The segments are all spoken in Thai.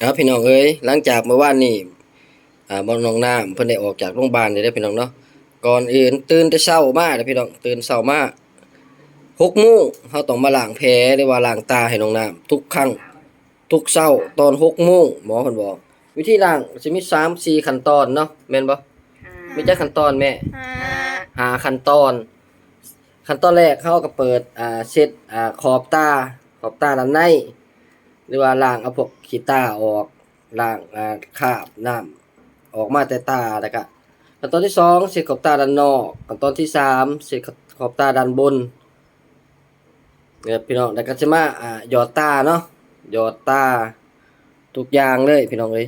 เอาพี่น้องเอ้ยหลังจากเมื่อวานนี้อ่าบ่น้องน้ำเพิ่นได้ออกจากโรงพยาบาลได้เด้อพี่น้องเนาะก่อนอื่นตื่นแต่เช้ามาเด้อพี่น้องตื่นเช้ามา6โมงเฮาต้องมาล้างแผลหรือว่าล้างตาให้น้องน้ำทุกครั้งทุกเช้าตอน6โมงหมอเพิ่นบอก วิธีล้างสิมี3 4ขั้นตอนเนาะแม่นบ่มีจักขั้นตอนแม่ห้าหาขั้นตอน ขั้นตอนแรกเขาก็เปิดอ่าเช็ดอ่าขอบตาขอบตาด้านใน หรือว่าล้างเอาพวกขี้ตาออกล้างอ่าคราบน้ำออกมาแต่ตาแล้วก็ขั้นตอนที่สองเช็ดขอบตาด้านนอกขั้นตอนที่สามเช็ดขอบตาด้านบนเนี่ยพี่น้องแล้วก็จะมาอ่าหยอดตาเนาะหยอดตาทุกอย่างเลยพี่น้องเลย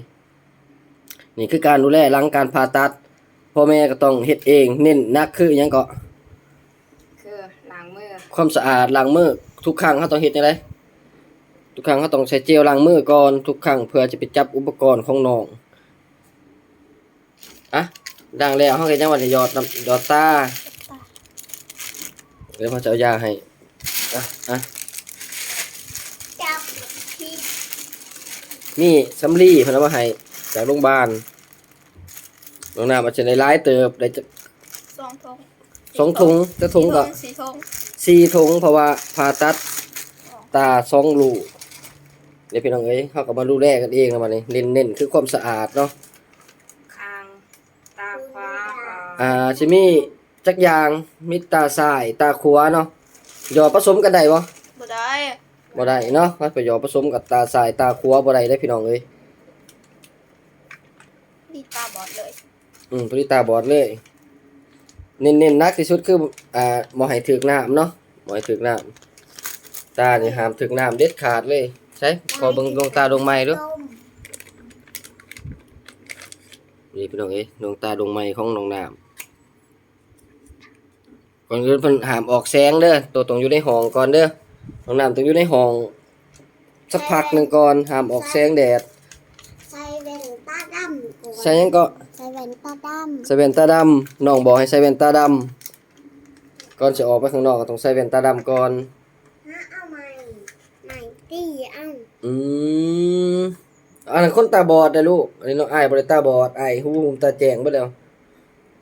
นี่คือการดูแลหลังการผ่าตัดพ่อแม่ก็ต้องเฮ็ดเอง เน้นหนักคือหยังก็คือล้างมือความสะอาดล้างมือทุกครั้งเขาต้องเฮ็ดจังได ทุกครั้งเขาต้องใช้เจลล้างมือก่อนทุกครั้งเพื่อจะไปจับอุปกรณ์ของน้องอะล้างแล้วเฮาก็ยังว่าจะหยอดน้ำหยอดตาเดี๋ยวพ่อจะเอายาให้อะอะจับผิดนี่สำลีเพิ่นเอามาให้จากโรงพยาบาลน้องน้ำอาจจะได้หลายเติบได้จะสองทงสองถุงจะถุงก็สี่ทงสี่ถุงเพราะว่าผ่าตัดตาสองลูก เดี๋ยวพี่น้องเอ้ยเขาก็มาดูแลกันเองนะมันนี่เน้นเน้นๆคือความสะอาดเนาะคางตาขวาอ่าชิมีจักอยางมีตาซ้ายตาขวาเนาะหยอดผสมกันได้บ่บ่ได้บ่ได้เนาะมันไปหยอดผสมกับตาซ้ายตาขวาบ่ได้ได้อพี่น้องเอ้ยดีตาบอดเลยอืมพอดีตาบอดเลยเน้นๆหนักที่สุดคืออ่าบ่ให้ถึกน้ำเนาะบ่ให้ถึกน้ำตานี่ห้ามถึกน้ำเด็ดขาดเลย ใช่ขอเบิ่งดวงตาดวงไม้ดูต้มนี่พี่น้องเอ้ยดวงตาดวงไม้ของน้องน้ำก่อนอื่นเพิ่นห้ามออกแสงเด้อตัวต้องอยู่ในห้องก่อนเด้อน้องน้ำต้องอยู่ในห้องสักพักหนึงก่อนห้ามออกแสงแดดใส่แว่นตาดำก่อนใส่หยังก็ใส่แว่นตาดใส่แว่นตาดำน้องบอกให้ใส่แว่นตาดำก่อนจะออกไปข้างนอกก็ต้องใส่แว่นตาดำก่อนำฮะเอาใหม่ใหม่ ตีเอ้าอืมอันนั้นคนตาบอดนะลูกอันนี้น้องอ้ายบ่ได้ตาบอดอ้ายหูหูตาแจ้งเบิดแล้ว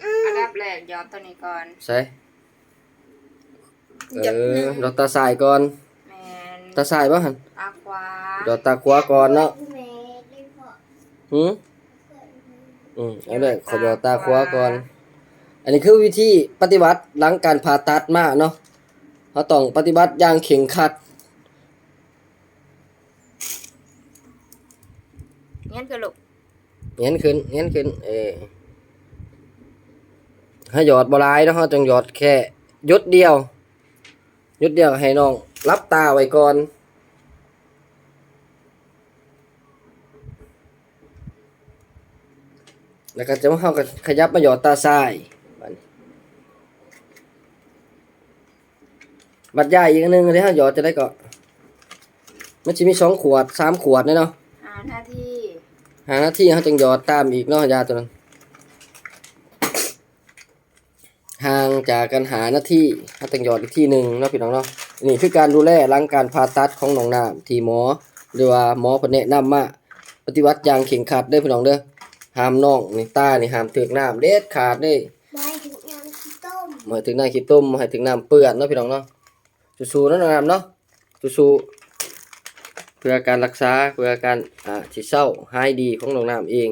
อันดับแรกย้อนตัวนี้ก่อน ใส่เออดอกตาซ้ายก่อน แมนตาซ้ายบ่หั่นตาขวาดอกตาขวาก่อนเนาะแม่ได้พอหืมอืมเอาเลยขอดอกตาขวาก่อน อันนี้คือวิธีปฏิบัติหลังการผ่าตัดมาเนาะเราต้องปฏิบัติอย่างเข่งครัด เงี้ยคือลูกเงี้ยขึ้นเงี้ยขึ้น เออให้หยอดบหลายเนาะเราต้องหยอดแค่หยดเดียวหยดเดียวให้น้อง รับตาไว้ก่อนแล้วก็จะมาเข้ากับขยับมาหยอดตาซ้ายบัดนี้บัดใหญ่อีกอันหนึงเลยฮะหยอดจะได้ก็มันจะมีสองขวดสามขวดเนี่ยเนาะหาหน้าที่ หาหน้าที่เขาจึงหยอดตามอีกเนาะยาตัวนั้นห่างจากกันหาหน้าที่เขาจึงหยอดอีกที่หนึ่งเนาะพี่น้องเนาะนี่คือการดูแลหลังการผ่าตัดของน้องน้ำที่หมอ หรือว่าหมอเพิ่นแนะนำมาปฏิบัติอย่างเข่งขัดเด้อพี่น้องเด้อห้ามน้องนี่ตานี่ห้ามถึกน้ำเด็ดขาดเด้ไว้ถึงน้ำที่ต้มหมายถึงน้ำขี้ต้มหมายถึงน้ำเปื้อนเนาะพี่น้องเนาะสู้ๆเนาะน้องน้ำเนาะสู้ๆเพื่อการรักษาเพื่อการอ่าที่เศร้าหายดีของน้องน้ำเอง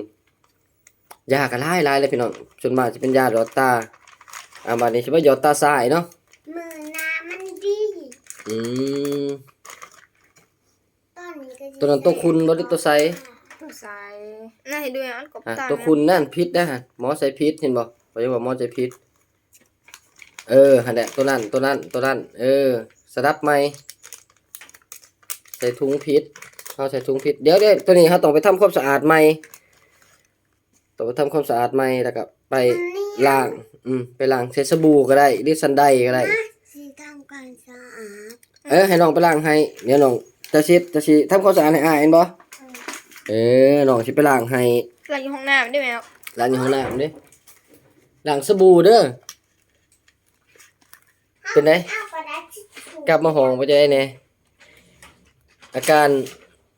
ยาก็หลายหลายเลยพี่น้องส่วนมากจะเป็นยาหยอดตาอ่าบัดนี้สิว่าหยอดตาซ้ายเนาะมือนามันดีอืมตอนนี้ก็สิตัวนั้นตัวคุณบ่ได้ตัวใสตัวซ้ายน่าเห็นด้วยอันกบอะตาตัวคุณนั่นพิษนะฮะหมอใส่พิษเห็นบ่เขาจะบอกหมอใส่พิษเออหั่นแหละตัวนั้นตัวนั้นตัวนั้นเออสดับไหมใส่ถุงพิษเขาใส่ถุงพิษเดี๋ยวเดี๋ยวตัวนี้เขาต้องไปทำความสะอาดใหม่ต้องไปทำความสะอาดใหม่แล้วก็ไปล้าง อืมไปล้างใช้สบู่ก็ได้หรือซันไดก็ได้ สีทำความสะอาดเออให้น้องไปล้างให้เดี๋ยวน้องจะชิดจะชิทำความสะอาดให้อ้ายเห็นบ่เออน้องสิไปล้างให้เราอยู่ห้องน้ำได้ไหมครับล้างอยู่ห้องน้ำเด้ล้างสบู่เด้อเป็นไงเอากระดาษทิชชู่กลับมาห้องไปจะได้แหน่ อาการ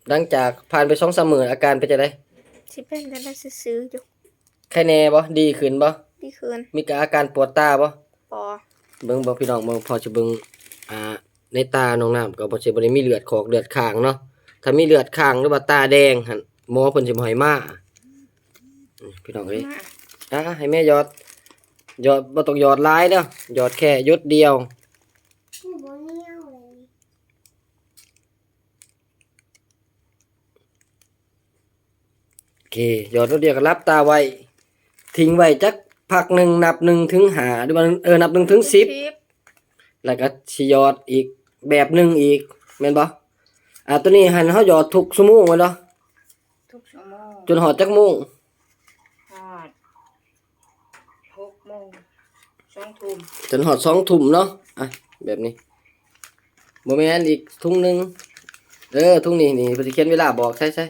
หลังจากผ่านไป2-3มื้ออาการเป็นจังไดสิเป็นจะได้ซื้อๆอยู่ใครแน่บ่ดีขึ้นบ่ดีคืนมีอาการปวดตาบ่ปอเบิ่งบ่พี่น้องเบิ่งพอจะเบิ่งอ่าในตาน้องน้ำก็บ่ใช่บ่ได้มีเลือดขอกเลือดข้างเนาะถ้ามีเลือดข้างหรือว่าตาแดงหั่นหมอเพิ่นสิบ่ให้มาอืมพี่น้องเอ้ยมาอะให้แม่หยอดหยอดบ่ต้องหยอดหลายเด้อหยอดแค่หยดเดียว ที่บนเนี่ยวเลย โอ เคหยอดหยดเดียวก็รับตาไว้ ทิ้งไว้จักพักหนึ่งนับหนึ่งถึงหาหรือว่าเออนับหนึ่งถึงสิบแล้วก็สิหยอดอีกแบบหนึ่งอีกแม่นบ่อ่าตัวนี้หันเฮาหยอดทุกชั่วโมงแม่นบ่ทุกชั่วโมงจนหอดจักโมงฮอดหกโมงสองทุ่มจนหอดสองทุ่มเนาะอะแบบนี้บ่แม่นอีกทุ่งหนึงเออทุ่งนี้นี่เพิ่นสิเขียนเวลาบอกใช่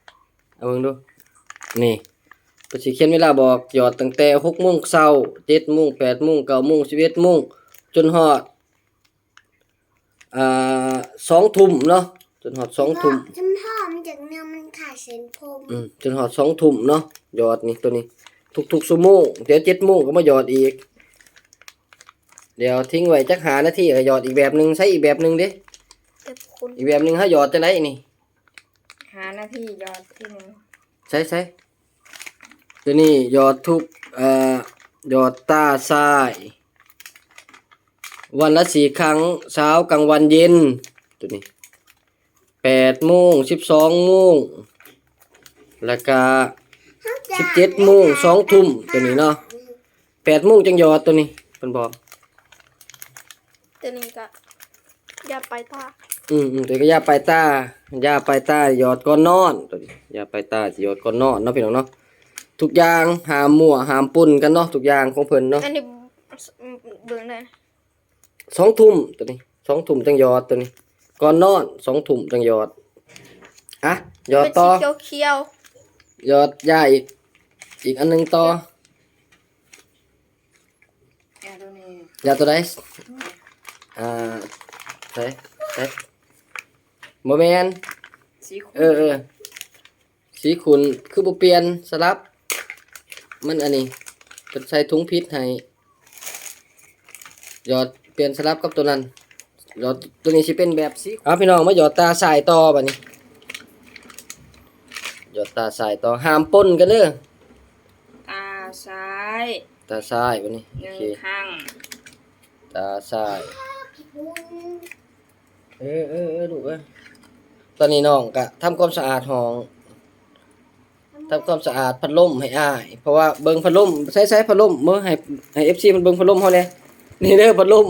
ๆเอาเบิ่งดู นี่เพิ่นสิเขียนเวลาบอกหยอดตั้งแต่6โมงเช้า7โมง8โมง9โมง11โมงจนหอดอ่า2ทุ่มเนาะจนหอด2ทุ่มจนพ่อมันจากเนื้อมันขาดเส้นผมอืมจนหอดสองทุ่มเนาะหยอดนี่ตัวนี้ทุกๆชั่วโมงเดี๋ยวเจ็ดโมงก็มาหยอดอีก เดี๋ยวทิ้งไว้จักหานาทีก็หยอดอีกแบบหนึ่งใช้อีกแบบหนึ่งเด้เจ็บคุณอีกแบบหนึ่งให้หยอดจะไหนนี่หาหน้าที่ยอดที่หนึ่งใช้ใช้ ตัวนี้หยอดทุกเอ่อหยอดตาซ้าย วันละสี่ครั้งเช้ากลางวันเย็นตัวนี้แปดโมงสิบสองโมงแล้วก็สิบเจ็ดโมงสองทุ่มตัวนี้เนาะแปดโมงจังหยอดตัวนี้เพิ่นบอกตัวนี้ก็อย่าไปตาอืมอืมตัวก็ยาปลายตายาปลายตาหยอดก่อนนอนตัวนี้ยาปลายตาสิหยอดก่อนนอนเนาะพี่น้องเนาะ ทุกอย่างหามมั่วหามปุ่นกันเนาะทุกอย่างของเพิ่นเนาะอันนี้เบิ่งได้สองทุ่มตัวนี้สองทุ่มจังหยอดตัวนี้ ก่อนนอนสองทุ่มจังหยอดอะหยอดเป็นต่อสีเขียวหยอดยาอีก อีกอันหนึงต่อๆอันนี้ยาตัวใดอ่าใช่ใช่บ่แม่นสีเออเออสีขุนคือบ่เปลี่ยนสลับ มันอันนี้เป็นใส่ถุงพิษให้หยอดเปลี่ยนสลับกับตัวนั้นหยอดตัวนี้สิเป็นแบบสีเอาพี่น้องมาหยอดตาสายต่อบัดนี้หยอดตาสายต่อห้ามปนกันเด้อตาซ้ายตาซ้ายบัดนี้หโอนึ่งเคข้างตาซ้ายบุญเออเออเออลูกเอ้ยตอนนี้น้องก็ทำความสะอาดห้อง ทำความสะอาดพัดลมให้อ้ายเพราะว่าเบิ่งพัดลมใช้ใช้พัดลมเมื่อให้ให้ FC มันเบิ่งพัดลมเฮาแหน่นี่เด้อพัดลม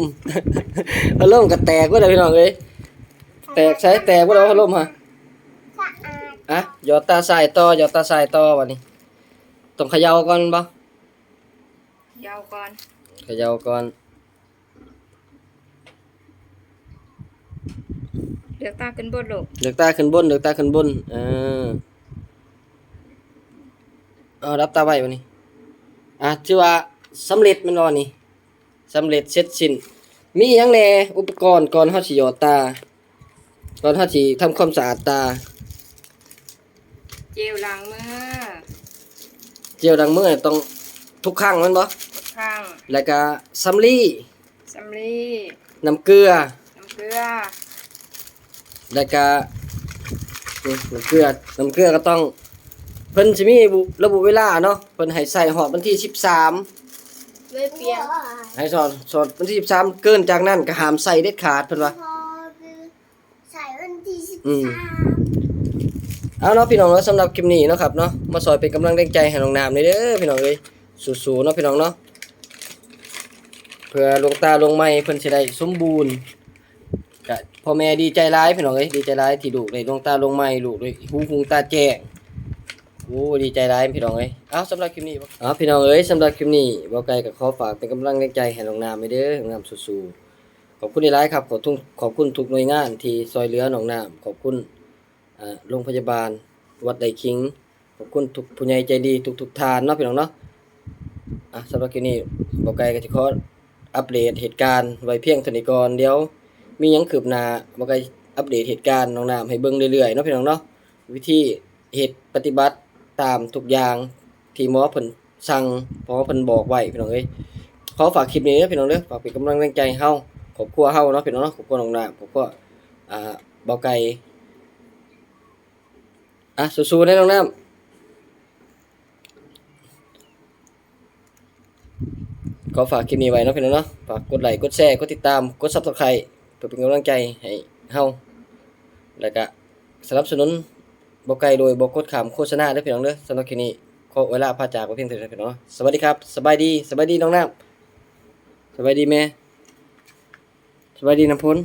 พัดลมก็แตกว่าเด้อพี่น้องเอ้ยแตกใช้แตกว่าเด้อพัดลมฮะสะอาดอะหยอดตาสายต่อหยอดตาสายต่อบัดนี้ต้องเขย่าก่อนบ่ยาวก่อนเขย่าก่อนเลือกตาขึ้นบนลูกเลือกตาขึ้นบนเลือกตาขึ้นบนเออ เอารับตาไว้บัดนี้อะชื่อว่าสำเร็จแมันบ่นี่สำเร็จเสร็จสิ้นมีหยังแหน่อุปกรณ์ก่อนเฮาสิหยอดตา ก่อนเฮาสิทำความสะอาดตา เจลล้างมือ เจลล้างมือต้องทุกครั้งแมันบ่ข้างแล้วก็สำลีสำลีน้ำเกลือ น้ำเกลือ แล้วก็นี่น้ำเกลือ น้ำเกลือก็ต้อง เพิ่นสิมีระบุเวลาเนาะเพิ่นให้ใส่ฮอดวันที่13เลยเปลี่ยนให้สอดสอดวันที่13เกินจากนั้นก็ห้ามใส่เด็ดขาดเพิ่นว่าพอคือใส่วันที่สิบอืม สามเอาเนาะพี่น้องเนาะสำหรับคลิปนี้เนาะครับเนาะมาซอยเป็นกำลังแรงใจให้น้องน้ำเลยเด้อพี่น้องเอ้ยสู้ๆเนาะพี่น้องเนาะเพื่อลงตาลงไม้เพิ่นสิได้สมบูรณ์ก็พ่อแม่ดีใจร้ายพี่น้องเอ้ยดีใจร้ายที่ลูกได้ลงตาลงไม้ลูกได้หูหูตาแจ้ง โอ้ดีใจร้ายพี่น้องเอ้ยเอาสำหรับคลิปนี้บ่เอาพี่น้องเอ้ยสำหรับคลิปนี้บ่ไกลก็ขอฝากเป็นกำลังใจให้น้องน้ำไปเด้อน้องน้ำสู้ๆขอบคุณหลายๆครับขอบคุณขอบคุณทุกหน่วยงานที่ซอยเหลือน้องน้ำขอบคุณอ่าโรงพยาบาล วัดไดคิง ขอบคุณทุกผู้ใหญ่ใจดีทุกทุกๆทานเนาะพี่น้องเนาะอะสำหรับคลิปนี้บ่ไกลก็สิขออัปเดตเหตุการณ์ไว้เพียงเท่านี้ก่อนเดี๋ยว มีหยังคืบหน้าบ่ไกลอัปเดตเหตุการณ์น้องน้ำให้เบิ่งเรื่อยๆเนาะพี่น้องเนาะวิธีเฮ็ดปฏิบัติ ตามทุกอย่างที่หมอเพิ่นสั่งหมอเพิ่นบอกไว้พี่น้องเอ้ยขอฝากคลิปนี้เด้อพี่น้องเด้อฝากเป็นกำลังใจให้เฮาครอบครัวเฮาเนาะพี่น้องเนาะครอบครัวน้องนาครอบครัวอ่าเบาไก่อะสู้ๆเด้อน้องน้ำขอฝากคลิปนี้ไว้เนาะพี่น้องเนาะ ฝากกดไลค์ กดแชร์ กดติดตาม กด Subscribe เพื่อเป็นกำลังใจให้เฮาแล้วก็สนับสนุน บ่ไกลโดยบ่กดขามโฆษณาเด้อพี่น้องเด้อสำหรับคลิปนี้ขอเวลาพาจากไปเพียงเท่านี้พี่น้องเนาะสวัสดีครับสบายดีสบายดีน้องน้ำสบายดีแม่สบายดีน้ำพล